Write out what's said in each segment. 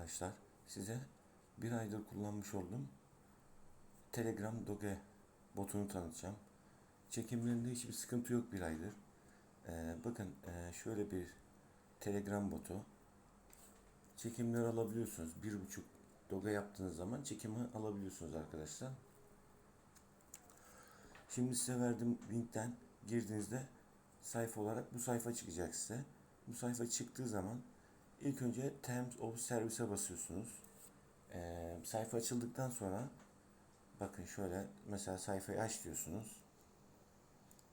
arkadaşlar size bir aydır kullanmış olduğum Telegram Doge botunu tanıtacağım. Çekimlerinde hiçbir sıkıntı yok bir aydır. Ee, bakın e, şöyle bir Telegram botu. Çekimler alabiliyorsunuz. Bir buçuk Doge yaptığınız zaman çekimi alabiliyorsunuz arkadaşlar. Şimdi size verdiğim linkten girdiğinizde sayfa olarak bu sayfa çıkacak size. Bu sayfa çıktığı zaman ilk önce Terms of Service'e basıyorsunuz. Ee, sayfa açıldıktan sonra bakın şöyle mesela sayfayı aç diyorsunuz.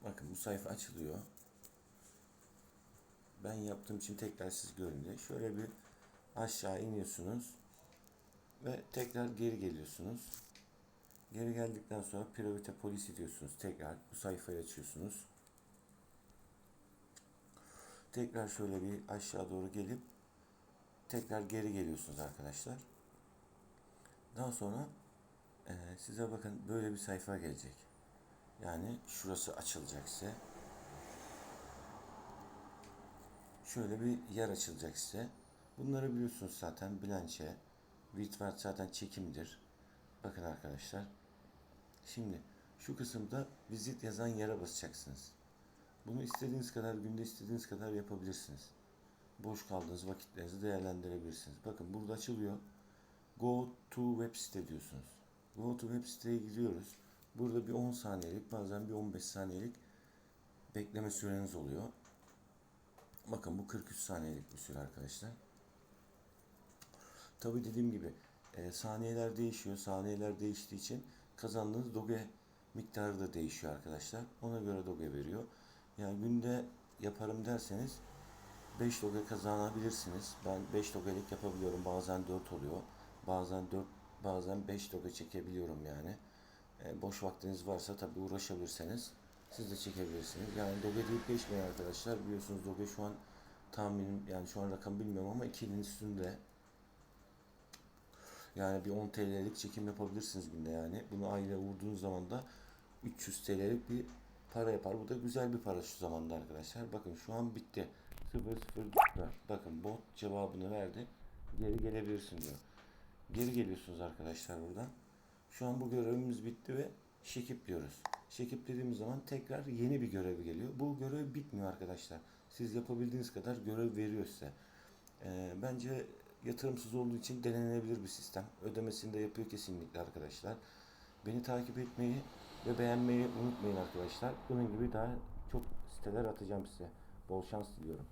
Bakın bu sayfa açılıyor. Ben yaptığım için tekrar siz görün diye. Şöyle bir aşağı iniyorsunuz ve tekrar geri geliyorsunuz. Geri geldikten sonra Private Policy diyorsunuz. Tekrar bu sayfayı açıyorsunuz. Tekrar şöyle bir aşağı doğru gelip tekrar geri geliyorsunuz arkadaşlar. Daha sonra e, size bakın böyle bir sayfa gelecek. Yani şurası açılacak size. Şöyle bir yer açılacak size. Bunları biliyorsunuz zaten bilançe, Witward zaten çekimdir. Bakın arkadaşlar. Şimdi şu kısımda vizit yazan yere basacaksınız. Bunu istediğiniz kadar günde istediğiniz kadar yapabilirsiniz. Boş kaldığınız vakitlerinizi değerlendirebilirsiniz. Bakın burada açılıyor. Go to web site diyorsunuz. Go to web siteye giriyoruz. Burada bir 10 saniyelik bazen bir 15 saniyelik bekleme süreniz oluyor. Bakın bu 43 saniyelik bir süre arkadaşlar. Tabi dediğim gibi e, saniyeler değişiyor. Saniyeler değiştiği için kazandığınız doge miktarı da değişiyor arkadaşlar. Ona göre doge veriyor. Yani günde yaparım derseniz 5 doge kazanabilirsiniz. Ben 5 dogelik yapabiliyorum. Bazen 4 oluyor. Bazen 4 bazen 5 doge çekebiliyorum yani. E, boş vaktiniz varsa tabi uğraşabilirseniz siz de çekebilirsiniz. Yani doge deyip geçmeyin arkadaşlar. Biliyorsunuz doge şu an tahminim yani şu an rakam bilmiyorum ama 2000 üstünde. Yani bir 10 TL'lik çekim yapabilirsiniz günde yani. Bunu ayla vurduğunuz zaman da 300 TL'lik bir para yapar. Bu da güzel bir para şu zamanda arkadaşlar. Bakın şu an bitti. 0 0 Bakın bot cevabını verdi. Geri gelebilirsin diyor. Geri geliyorsunuz arkadaşlar buradan. Şu an bu görevimiz bitti ve şekip diyoruz. Şekip dediğimiz zaman tekrar yeni bir görev geliyor. Bu görev bitmiyor arkadaşlar. Siz yapabildiğiniz kadar görev veriyor size. Ee, bence yatırımsız olduğu için denenebilir bir sistem. Ödemesini de yapıyor kesinlikle arkadaşlar. Beni takip etmeyi ve beğenmeyi unutmayın arkadaşlar. Bunun gibi daha çok siteler atacağım size. Bol şans diliyorum.